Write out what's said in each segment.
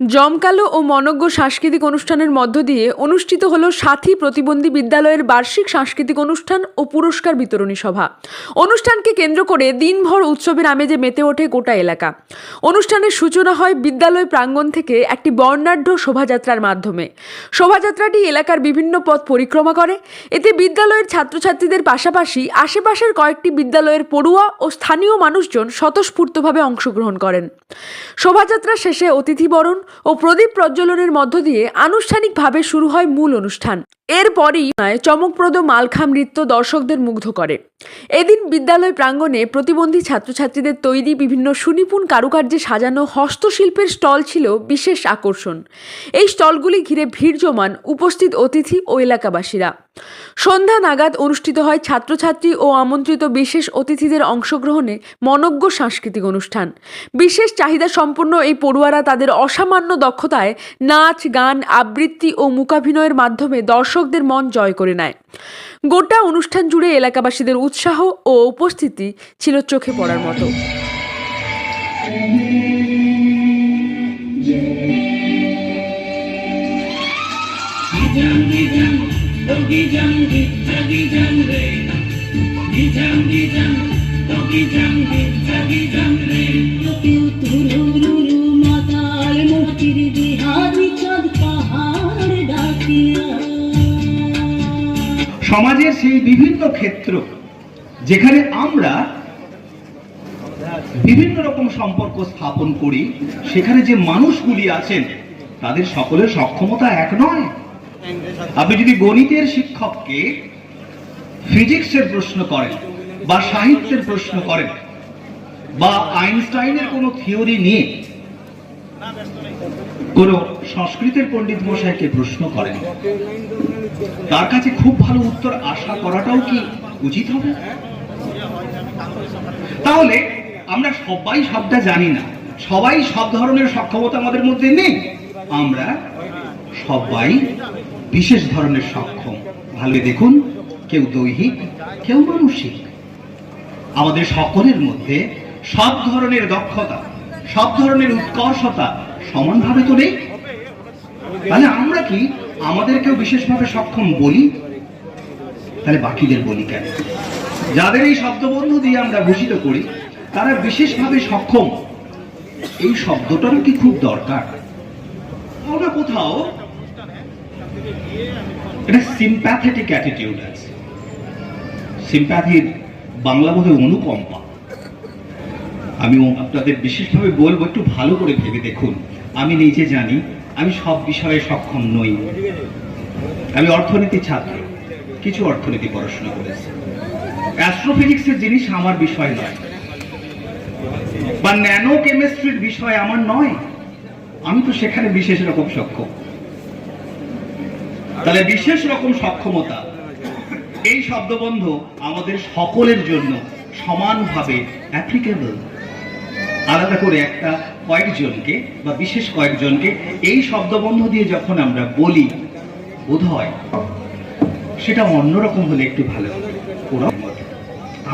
জমকালো ও মনজ্ঞ সাংস্কৃতিক অনুষ্ঠানের মধ্য দিয়ে অনুষ্ঠিত হল সাথী প্রতিবন্ধী বিদ্যালয়ের বার্ষিক সাংস্কৃতিক অনুষ্ঠান ও পুরস্কার বিতরণী সভা। অনুষ্ঠানকে কেন্দ্র করে দিনভর উৎসবের আমেজে মেতে ওঠে গোটা এলাকা। অনুষ্ঠানের সূচনা হয় বিদ্যালয় প্রাঙ্গণ থেকে একটি বর্ণাঢ্য শোভাযাত্রার মাধ্যমে। শোভাযাত্রাটি এলাকার বিভিন্ন পথ পরিক্রমা করে। এতে বিদ্যালয়ের ছাত্রছাত্রীদের পাশাপাশি আশেপাশের কয়েকটি বিদ্যালয়ের পড়ুয়া ও স্থানীয় মানুষজন স্বতঃস্ফূর্তভাবে অংশগ্রহণ করেন। শোভাযাত্রা শেষে অতিথিবরণ ও প্রদীপ প্রজ্বলনের মধ্য দিয়ে আনুষ্ঠানিকভাবে শুরু হয় মূল অনুষ্ঠান। এরপরই চমকপ্রদ মালখা নৃত্য দর্শকদের মুগ্ধ করে। এদিন বিদ্যালয় প্রাঙ্গণে প্রতিবন্ধী ছাত্রছাত্রীদের তৈরি বিভিন্ন সুনিপুণ কারুকার্যে সাজানো হস্তশিল্পের স্টল ছিল বিশেষ আকর্ষণ। এই স্টলগুলি ঘিরে ভিড় জমান উপস্থিত অতিথি ও এলাকাবাসীরা। সন্ধ্যা নাগাদ অনুষ্ঠিত হয় ছাত্রছাত্রী ও আমন্ত্রিত বিশেষ অতিথিদের অংশগ্রহণে মনজ্ঞ সাংস্কৃতিক অনুষ্ঠান। বিশেষ চাহিদা সম্পন্ন এই পড়ুয়ারা তাদের অসামান্য দক্ষতায় নাচ, গান, আবৃত্তি ও মূকাভিনয়ের মাধ্যমে দর্শকদের মন জয় করে নেয় গোটা অনুষ্ঠান জুড়ে এলাকাবাসীদের উৎসাহ ও উপস্থিতি ছিল চোখে পড়ার মতো Gijam gijam, সমাজের সেই বিভিন্ন ক্ষেত্র যেখানে আমরা বিভিন্ন রকম সম্পর্ক স্থাপন করি, সেখানে যে মানুষগুলি আছেন, তাদের সকলের সক্ষমতা এক নয়। আপনি যদি গণিতের শিক্ষককে ফিজিক্সের প্রশ্ন করেন বা সাহিত্যের প্রশ্ন করেন বা আইনস্টাইনের কোনো থিওরি নিয়ে কোন সংস্কৃতের পণ্ডিত মশাইকে প্রশ্ন করেন, তার কাছে খুব ভালো উত্তর আশা করাটাও কি উচিত হবে? তাহলে আমরা সবাই সবটা জানি না। সবাই সব ধরনের সক্ষমতা আমাদের মধ্যে নেই। আমরা সবাই বিশেষ ধরনের সক্ষম। ভালো দেখুন, কেউ দৈহিক, কেউ মানসিক। আমাদের সকলের মধ্যে সব ধরনের দক্ষতা, সব ধরনের উৎকর্ষতা সমানভাবে তো নেই। তাহলে আমরা কি আমাদেরকেও বিশেষভাবে সক্ষম বলি? তাহলে বাকিদের বলি কেন? যাদের এই শব্দবন্ধ দিয়ে আমরা ভূষিত করি, তারা বিশেষভাবে সক্ষম। এই শব্দটারও কি খুব দরকার? কোথাও না কোথাও। এটা সিম্প্যাথেটিক অ্যাটিটিউড আছে। সিম্প্যাথির বাংলা বোধে অনুকম্পা। আমি আপনাদের বিশেষভাবে বলব, একটু ভালো করে ভেবে দেখুন। আমি নিজে জানি, আমি সব বিষয়ে সক্ষম নই। আমি অর্থনীতি ছাত্র, কিছু অর্থনীতি পড়াশোনা করেছি। অ্যাস্ট্রোফিজিক্সের জিনিস আমার বিষয় নয়। বা ন্যানো কেমিস্ট্রির বিষয় আমার নয়। আমি তো সেখানে বিশেষ রকম সক্ষম। তাহলে বিশেষ রকম সক্ষমতা, এই শব্দবন্ধ আমাদের সকলের জন্য সমানভাবে অ্যাপ্লিকেবল আলাদা করে একটা কয়েকজনকে বা বিশেষ কয়েকজনকে এই শব্দবন্ধ দিয়ে যখন আমরা বলি বোধ হয় সেটা অন্যরকম হলে একটু ভালো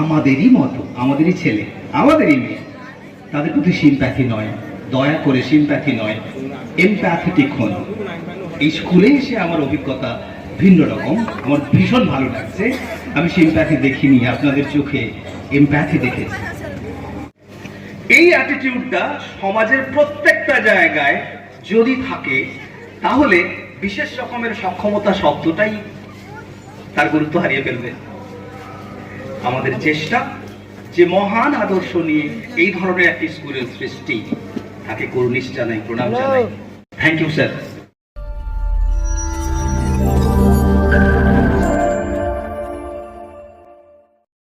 আমাদেরই মতো, আমাদেরই ছেলে, আমাদেরই মেয়ে। তাদের প্রতি সিম্প্যাথি নয়, দয়া করে সিম্প্যাথি নয় এমপ্যাথেটিক হন। এই স্কুলে এসে আমার অভিজ্ঞতা ভিন্ন রকম, আমার ভীষণ ভালো লাগছে। আমি সিম্প্যাথি দেখিনি, আপনাদের চোখে এমপ্যাথি দেখেছি। এই অ্যাটিটিউডটা সমাজের প্রত্যেকটা জায়গায় যদি থাকে তাহলে বিশেষ রকমের সক্ষমতা শব্দটাই তার গুরুত্ব হারিয়ে ফেলবে। আমাদের চেষ্টা যে মহান আদর্শ নিয়ে এই ধরনের একটি স্কুলের সৃষ্টি তাকে করুন জানাই প্রণাম জানাই। Thank you sir